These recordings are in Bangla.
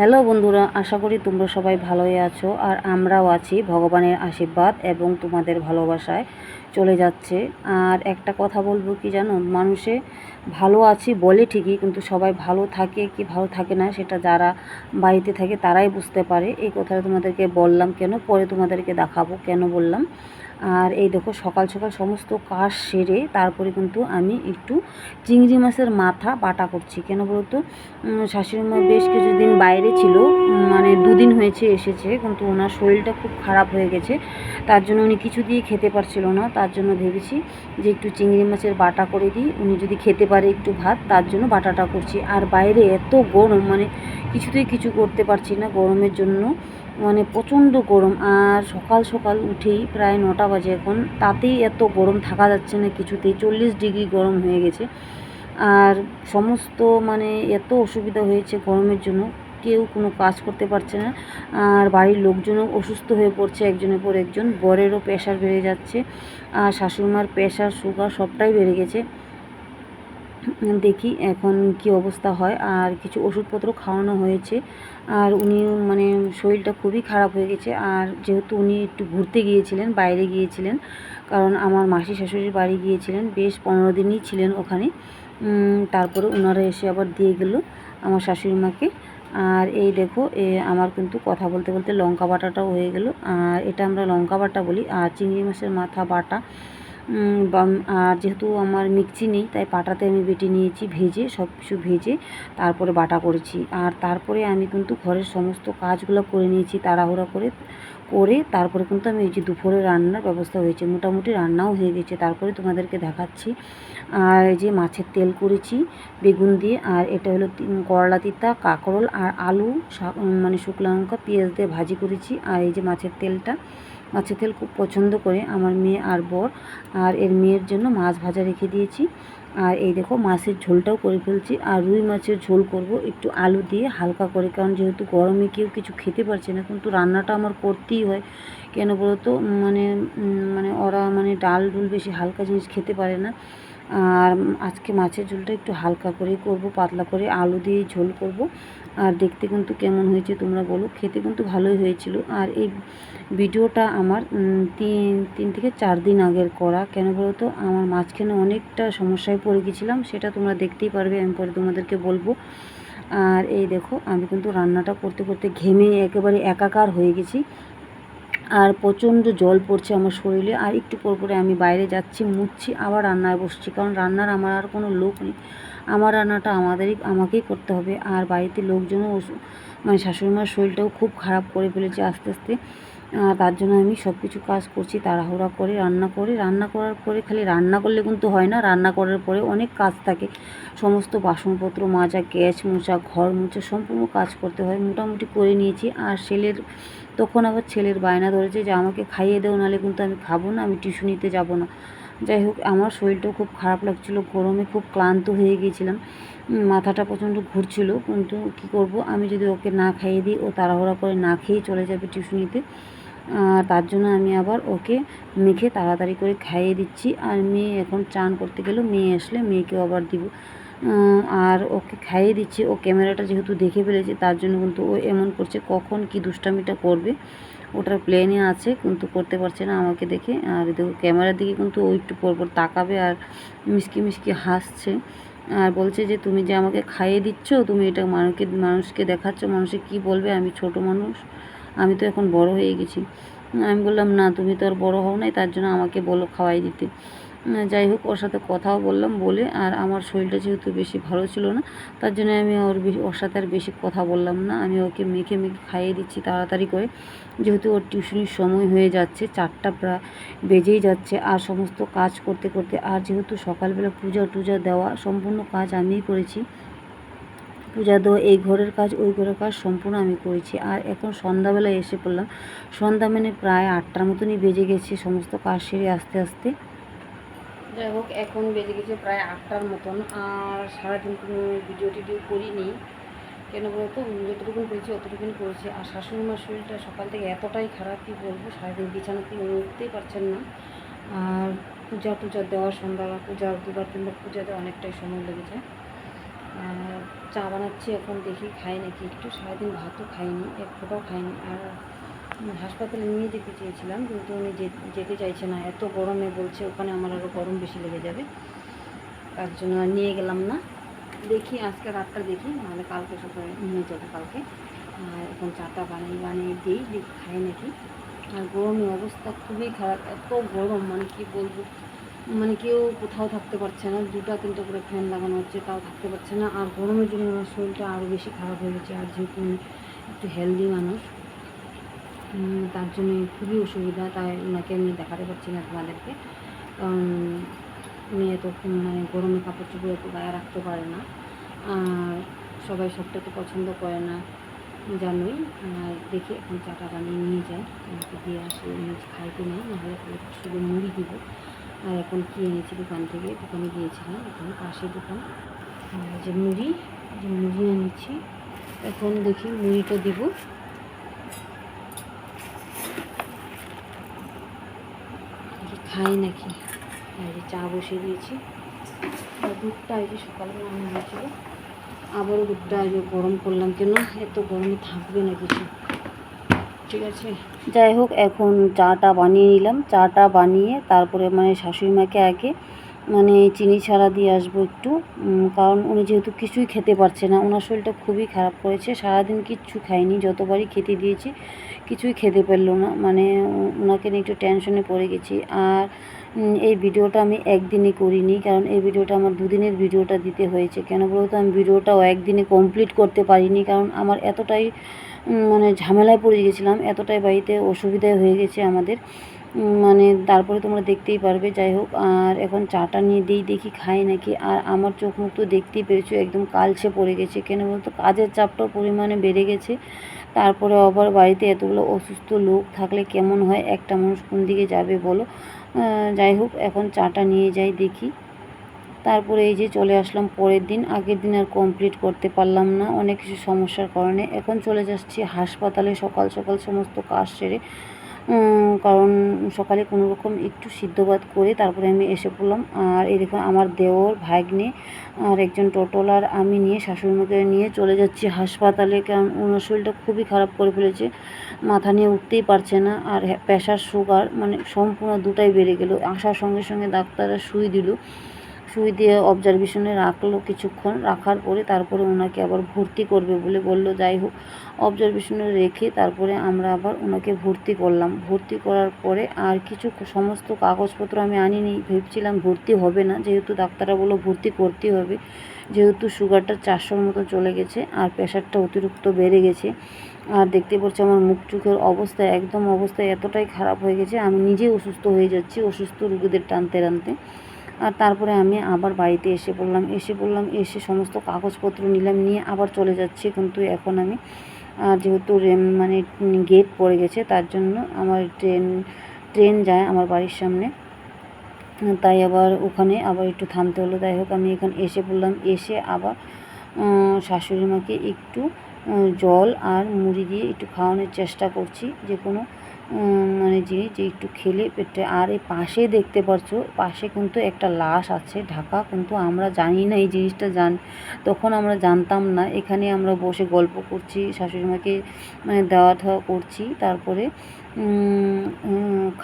হ্যালো বন্ধুরা, আশা করি তোমরা সবাই ভালোই আছো আর আমরাও আছি ভগবানের আশীর্বাদ এবং তোমাদের ভালোবাসায় চলে যাচ্ছে। আর একটা কথা বলব কি জানো, মানুষে ভালো আছি বলে ঠিকই, কিন্তু সবাই ভালো থাকে কি ভালো থাকে না সেটা যারা বাড়িতে থাকে তারাই বুঝতে পারে। এই কথাটা তোমাদেরকে বললাম কেন, পরে তোমাদেরকে দেখাবো কেন বললাম। আর এই দেখো সকাল সকাল সমস্ত কাজ সেরে তারপরে কিন্তু আমি একটু চিংড়ি মাছের মাথা বাটা করছি। কেন বলতো? শাশুড়ি মা বেশ কিছুদিন বাইরে ছিল মানে দুদিন হয়েছে এসেছে, কিন্তু ওনার শরীরটা খুব খারাপ হয়ে গেছে। তার জন্য উনি কিছু দিয়ে খেতে পারছিল না, তার জন্য ভেবেছি যে একটু চিংড়ি মাছের বাটা করে দিই। উনি যদি খেতে পারে একটু ভাত, তার জন্য বাটাটা করছি। আর বাইরে এত গরম মানে কিছুতেই কিছু করতে পারছি না গরমের জন্য। মানে প্রচণ্ড গরম আর সকাল সকাল উঠেই প্রায় নটা বাজে এখন। তাতেই এত গরম থাকা যাচ্ছে না কিছুতেই। চল্লিশ ডিগ্রি গরম হয়ে গেছে। আর সমস্ত মানে এত অসুবিধা হয়েছে গরমের জন্য। কেউ কোনো কাজ করতে পারছে না। আর বাড়ির লোকজনও অসুস্থ হয়ে পড়ছে একজনের পর একজন। বরেরও প্রেশার বেড়ে যাচ্ছে। আর শাশুড়িমার প্রেশার, সুগার সবটাই বেড়ে গেছে। দেখি এখন কি অবস্থা হয়। আর কিছু ওষুধপত্র খাওয়ানো হয়েছে। আর উনি মানে শরীরটা খুবই খারাপ হয়ে গেছে। আর যেহেতু উনি একটু ঘুরতে গিয়েছিলেন, বাইরে গিয়েছিলেন, কারণ আমার মাসি শাশুড়ির বাড়ি গিয়েছিলেন, বেশ পনেরো দিনই ছিলেন ওখানে। তারপরে ওনারা এসে আবার দিয়ে গেল আমার শাশুড়ি মাকে। আর এই দেখো, এ আমার কিন্তু কথা বলতে বলতে লঙ্কা বাটাটাও হয়ে গেল। আর এটা আমরা লঙ্কা বাটা বলি। আর চিংড়ি মাছের মাথা বাটা আর যেহেতু আমার মিক্সি নেই, তাই পাটাতে আমি বেটে নিয়েছি, ভেজে, সব কিছু ভেজে তারপরে বাটা করেছি। আর তারপরে আমি কিন্তু ঘরের সমস্ত কাজগুলো করে নিয়েছি, তাড়াহুড়া করে করে তারপরে কিন্তু আমি এই যে দুপুরে রান্নার ব্যবস্থা হয়েছে, মোটামুটি রান্নাও হয়ে গেছে, তারপরে তোমাদেরকে দেখাচ্ছি। আর এই যে মাছের তেল করেছি, বেগুন দিয়ে, আর এটা হলো করলা তিতা, কাঁকরোল, আর আলু মানে শুকনো লঙ্কা, পেঁয়াজ দিয়ে ভাজি করেছি, আর এই যে মাছের তেলটা মাছের তেল খুব পছন্দ করে আমার মেয়ে আর বর আর এর মেয়ের জন্য মাছ ভাজা রেখে দিয়েছি। আর এই দেখো মাছের ঝোলটাও করে ফেলছি। আর রুই মাছের ঝোল করব একটু আলু দিয়ে হালকা করে, কারণ যেহেতু গরমে কেউ কিছু খেতে পারছে না, কিন্তু রান্নাটা আমার করতেই হয়। কেন বলতো? মানে মানে ওরা মানে ডাল ডুল বেশি হালকা জিনিস খেতে পারে না। আর আজকে মাছের ঝোলটা একটু হালকা করে করব, পাতলা করে আলু দিয়ে ঝোল করব। আর দেখতে কিন্তু কেমন হয়েছে তোমরা বলো, খেতে কিন্তু ভালোই হয়েছিল। আর এই ভিডিওটা আমার তিন তিন থেকে চার দিন আগের করা। কেন বলো তো, আমার মাঝখানে অনেকটা সমস্যায় পড়ে গেছিলাম, সেটা তোমরা দেখতেই পারবে, আমি পরে তোমাদেরকে বলব। আর এই দেখো, আমি কিন্তু রান্নাটা করতে করতে ঘেমে একেবারে একাকার হয়ে গেছি। আর প্রচণ্ড জল পড়ছে আমার শরীরে। আর একটু পর পরে আমি বাইরে যাচ্ছি, মুছছি, আবার রান্নায় বসছি। কারণ রান্নার আমার আর কোনো লোক নেই। আমার রান্নাটা আমাদেরই, আমাকেই করতে হবে। আর বাড়িতে লোকজনও মানে শাশুড়ি মার শরীরটাও খুব খারাপ করে ফেলেছে আস্তে আস্তে। তার জন্য আমি সব কিছু কাজ করছি, তাড়াহুড়া করে, রান্না করে, রান্না করার পরে খালি রান্না করলে কিন্তু হয় না, রান্না করার পরে অনেক কাজ থাকে। সমস্ত বাসনপত্র মাজা, গ্যাস মোছা, ঘর মোছা, সম্পূর্ণ কাজ করতে হয়, মোটামুটি করে নিয়েছি। আর ছেলের, তখন আবার ছেলের বায়না ধরেছে যে, আমাকে খাইয়ে দেও, নাহলে কিন্তু আমি খাব না, আমি টিউশনিতে যাব না। যাই হোক, আমার শরীরটাও খুব খারাপ লাগছিল, গরমে খুব ক্লান্ত হয়ে গিয়েছিলাম। মাথাটা প্রচণ্ড ঘুরছিল, কিন্তু কি করব? আমি যদি ওকে না খাইয়ে দিই, ও তাড়াহুড়া করে না খেয়ে চলে যাবে টিউশনিতে তার জন্য আমি আবার ওকে মেখে তাড়াতাড়ি করে খাইয়ে দিচ্ছি। আর মেয়ে এখন চান করতে গেলেও মেয়ে আসলে মেয়েকেও আবার দিব। আর ওকে খাইয়ে দিচ্ছি। ও ক্যামেরাটা যেহেতু দেখে ফেলেছে, তার জন্য কিন্তু ও এমন করছে, কখন কি দুষ্টামিটা করবে, ওটার প্লেনে আছে, কিন্তু করতে পারছে না আমাকে দেখে। আর দেখো, ক্যামেরার দিকে কিন্তু ও একটু পরপর তাকাবে আর মিষ্কি মিষ্কি হাসছে। আর বলছে যে, তুমি যে আমাকে খাইয়ে দিচ্ছ, তুমি এটা মানুষকে মানুষকে দেখাচ্ছ, মানুষে কি বলবে? আমি ছোট মানুষ। আমি তো এখন বড় হয়ে গেছি। আমি বললাম, না, তুমি তো আর বড় হও নাই, তার জন্য আমাকে বলো, খাওয়াই দিতে। যাই হোক, ওর সাথে কথাও বললাম, বলে, আর আমার শরীরটা যেহেতু বেশি ভালো ছিল না, তার জন্য আমি ওর ওর সাথে আর বেশি কথা বললাম না। আমি ওকে মেখে মেখে খাইয়ে দিচ্ছি তাড়াতাড়ি করে। যেহেতু ওর টিউশনির সময় হয়ে যাচ্ছে, চারটা প্রায় বেজেই যাচ্ছে, আর সমস্ত কাজ করতে করতে, আর যেহেতু সকালবেলা পূজা টুজা দেওয়া, সম্পূর্ণ কাজ আমিই করেছি পূজা দেওয়া, এই ঘরের কাজ, ওই ঘরের কাজ সম্পূর্ণ আমি করেছি। আর এখন সন্ধ্যাবেলায় এসে পড়লাম। সন্ধ্যা মানে প্রায় আটটার মতনই বেজে গেছে, সমস্ত কাজ সেরে আস্তে আস্তে। যাই হোক, এখন বেজে গেছে প্রায় আটটার মতন। আর সারাদিন কোনো ভিডিও টিডিও করিনি। কেন বলতো? যতটুকুন করেছি, অতটুকুন করেছি। আর শাশুড়ি মার শরীরটা সকাল থেকে এতটাই খারাপ, কি বলব? সারাদিন বিছানা থেকে উঠতেই পারছেন না। আর পূজা টুজা দেওয়া, সন্ধ্যা পূজা, দুবার তিনবার পূজা দেওয়া অনেকটাই সময় লেগেছে। আর চা বানাচ্ছি এখন, দেখি খাই নাকি। একটু সারাদিন ভাতও খাইনি, এক ফোঁটাও খাইনি। আর হাসপাতালে নিয়ে যেতে চেয়েছিলাম, কিন্তু উনি যেতে চাইছে না। এত গরমে বলছে, ওখানে আমার আরও গরম বেশি লেগে যাবে। তার জন্য নিয়ে গেলাম না। দেখি, আজকে রাতটা দেখি, নাহলে কালকে সকালে নিয়ে যাব কালকে। আর এখন চাটা বানিয়ে বানিয়ে দিই, দেখি খাই নাকি। আর গরমের অবস্থা খুবই খারাপ, এত গরম মানে কি বলব? মানে কেউ কোথাও থাকতে পারছে না, দুটা তিনটা করে ফ্যান লাগানো হচ্ছে, তাও থাকতে পারছে না। আর গরমের জন্য আমার শরীরটা আরও বেশি খারাপ হয়ে গেছে, আর যেহেতু আমি একটু হেলদি মানুষ তার জন্য খুবই অসুবিধা, তাই ওনাকে আমি দেখাতে পারছি না তোমাদেরকে। কারণ উনি এত মানে গরমে কাপড় চোপড় এত গায়ে রাখতে পারে না, আর সবাই সবটাকে পছন্দ করে না, জানোই। আর দেখি এখন চাটা বানিয়ে নিয়ে যায় ওনাকে দিয়ে আসি খাইতে নেই নাহলে শুধু মুড়ি দিব। আর এখন কী এনেছি দোকান থেকে? দোকানে গিয়েছিলাম, এখানে পাশে দোকান। যে মুড়ি যে মুড়ি এনেছি। এখন দেখি মুড়িটা দিব। খাই নাকি? আর চা বসিয়ে দিয়েছি। আর দুধটা এই যে সকালবেলা আমি হয়েছিল। আবারও দুধটা যে গরম করলাম কেন? এত গরমে থাকবে না কিছু। ঠিক আছে। যাই হোক, এখন চাটা বানিয়ে নিলাম। চাটা বানিয়ে তারপরে মানে শাশুড়ি মাকে আগে মানে চিনি ছাড়া দিয়ে আসব একটু। কারণ উনি যেহেতু কিছুই খেতে পারছে না ওনার শরীরটা খুবই খারাপ করেছে। সারাদিন কিচ্ছু খায়নি যতবারই খেতে দিয়েছি, কিছুই খেতে পারল না। মানে ওনাকে নিয়ে একটু টেনশনে পড়ে গেছি। আর এই ভিডিওটা আমি একদিনে করিনি, কারণ এই ভিডিওটা আমার দুদিনের ভিডিওটা দিতে হয়েছে। কেন বলতো আমি ভিডিওটাও একদিনে কমপ্লিট করতে পারিনি, কারণ আমার এতটাই মানে ঝামেলায় পড়ে গেছিলাম, এতটাই বাড়িতে অসুবিধায় হয়ে গেছে আমাদের। মানে তারপরে তোমরা দেখতেই পারবে, যাই হোক, আর এখন চাটা নিয়ে দিই, দেখি খাই নাকি। আর আমার চোখ মুখ তো দেখতেই পেরেছ, একদম কালছে পড়ে গেছে। কেন বলতো কাজের চাপটাও পরিমাণে বেড়ে গেছে। তারপরে আবার বাড়িতে এতগুলো অসুস্থ লোক থাকলে কেমন হয়, একটা মানুষ কোন দিকে যাবে বলো। যাই হোক, এখন চাটা নিয়ে যাই দেখি। তারপরে এই যে চলে আসলাম পরের দিন, আগের দিন আর কমপ্লিট করতে পারলাম না, অনেক কিছু সমস্যার কারণে। এখন চলে যাচ্ছি হাসপাতালে সকাল সকাল সমস্ত কাজ সেরে কারণ সকালে কোনো রকম একটু সিদ্ধ ভাত করে তারপরে আমি এসে পড়লাম। আর দেখুন আমার দেওর ভাগ্নে আর একজন টোটোলার আমি নিয়ে শাশুড়িমাকে নিয়ে চলে যাচ্ছি হাসপাতালে। কারণ ওনার শরীরটা খুবই খারাপ করে ফেলেছে, মাথা নিয়ে উঠতেই পারছে না আর প্রেশার, সুগার মানে সম্পূর্ণ দুটাই বেড়ে গেল। আসার সঙ্গে সঙ্গে ডাক্তাররা সুই দিল। সুই দিয়ে অবজারভেশনে রাখল কিছুক্ষণ, রাখার পরে তারপরে ওনাকে আবার ভর্তি করবে বলে বলল, যাই হোক অবজারভেশনে রেখে তারপরে আমরা আবার ওনাকে ভর্তি করলাম। ভর্তি করার পরে আর কিছু সমস্ত কাগজপত্র আমি আনিনি, ভেবেছিলাম ভর্তি হবে না, যেহেতু ডাক্তাররা বলল ভর্তি করতে হবে, যেহেতু সুগারটা চারশোর মতো চলে গেছে আর প্রেশারটা অতিরিক্ত বেড়ে গেছে, আর দেখতে পাচ্ছি আমার মুখ চোখের অবস্থা একদম অবস্থা এতটাই খারাপ হয়ে গেছে, আমি নিজেই অসুস্থ হয়ে যাচ্ছি অসুস্থ রুগীদের টানতে টানতে। আর তারপরে আমি আবার বাড়িতে এসে পড়লাম এসে পড়লাম এসে সমস্ত কাগজপত্র নিলাম, নিয়ে আবার চলে যাচ্ছি। কিন্তু এখন আমি যেহেতু মানে গেট পড়ে গেছে, তার জন্য আমার ট্রেন ট্রেন যায় আমার বাড়ির সামনে। তাই আবার ওখানে আবার একটু থামতে হলো। যাই হোক, আমি এখানে এসে পড়লাম এসে আবার শাশুড়ি মাকে একটু জল আর মুড়ি দিয়ে একটু খাওয়ানোর চেষ্টা করছি। যে কোনো মানে জিনিস যে একটু খেলে পেটে। আর এই পাশে দেখতে পাচ্ছ পাশে কিন্তু একটা লাশ আছে, ঢাকা। কিন্তু আমরা জানি না এই জিনিসটা জান, তখন আমরা জানতাম না। এখানে আমরা বসে গল্প করছি শাশুড়ি মাকে মানে দেওয়া ঠাওয়া করছি, তারপরে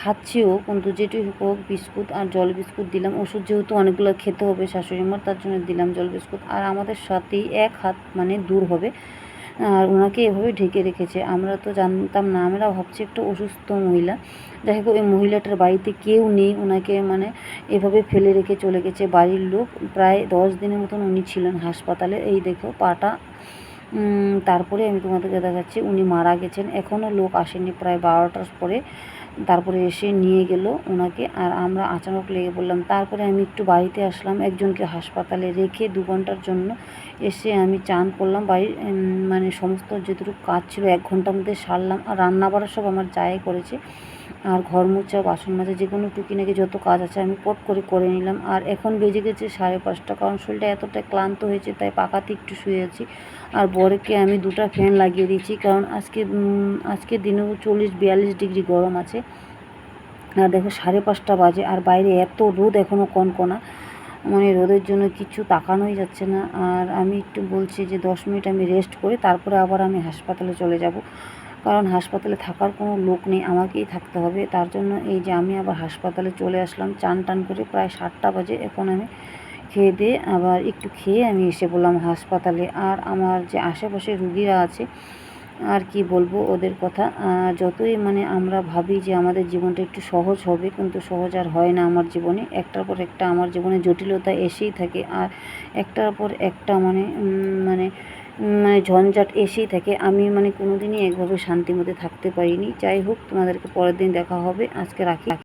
খাচ্ছিও। কিন্তু যেটি হোক, বিস্কুট আর জল বিস্কুট দিলাম। ওষুধ যেহেতু অনেকগুলো খেতে হবে শাশুড়ি মার তার জন্য দিলাম জল বিস্কুট। আর আমাদের সাথেই এক হাত মানে দূর হবে। আর ওনাকে এভাবে ঢেকে রেখেছে। আমরা তো জানতাম না, আমরা ভাবছি একটা অসুস্থ মহিলা। যাই হোক, ওই মহিলাটার বাড়িতে কেউ নেই। ওনাকে মানে এভাবে ফেলে রেখে চলে গেছে বাড়ির লোক। প্রায় দশ দিনের মতন উনি ছিলেন হাসপাতালে। এই দেখো পাটা তারপরে আমি তোমাদেরকে দেখাচ্ছি, উনি মারা গেছেন। এখনও লোক আসেনি, প্রায় বারোটার পরে তারপরে এসে নিয়ে গেল ওনাকে। আর আমরা আচানক লেগে পড়লাম। তারপরে আমি একটু বাড়িতে আসলাম, একজনকে হাসপাতালে রেখে দু ঘণ্টার জন্য এসে আমি চান করলাম। বাড়ির মানে সমস্ত যেটুকু কাজ ছিল, এক ঘণ্টার মধ্যে সারলাম। আর রান্না বাড়া সব আমার যাই করেছে। আর ঘর মোছা বাসন মাজা, যে কোনো টুকিনাকি যত কাজ আছে আমি পট করে করে নিলাম। আর এখন বেজে গেছে সাড়ে পাঁচটা, কারণ শরীরটা এতটা ক্লান্ত হয়েছে, তাই পাকাতে একটু শুয়ে আছি। আর বরকে আমি দুটো ফ্যান লাগিয়ে দিয়েছি, কারণ আজকে আজকে দিনেও চল্লিশ বিয়াল্লিশ ডিগ্রি গরম আছে। আর দেখো সাড়ে পাঁচটা বাজে, আর বাইরে এত রোদ এখনও কনকনা। মানে রোদের জন্য কিছু তাকানোই যাচ্ছে না। আর আমি একটু বলছি যে দশ মিনিট আমি রেস্ট করে তারপরে আবার আমি হাসপাতালে চলে যাব। কারণ হাসপাতালে থাকার কোনো লোক নেই, আমাকেই থাকতে হবে। তার জন্য এই যে আমি আবার হাসপাতালে চলে আসলাম, চান টান করে প্রায় সাতটা বাজে। এখন আমি খেয়ে দিয়ে আবার একটু খেয়ে আমি এসে বললাম হাসপাতালে। আর আমার যে আশেপাশে রুগীরা আছে, আর কি বলব ওদের কথা যতই মানে আমরা ভাবি যে আমাদের জীবনটা একটু সহজ হবে, কিন্তু সহজ আর হয় না আমার জীবনে। একটার পর একটা আমার জীবনে জটিলতা এসেই থাকে, আর একটার পর একটা মানে মানে মানে ঝঞ্ঝাট এসেই থাকে। আমি মানে কোনোদিনই একভাবে শান্তি মতে থাকতে পারিনি। যাই হোক, তোমাদেরকে পরের দিন দেখা হবে। আজকে রাখি।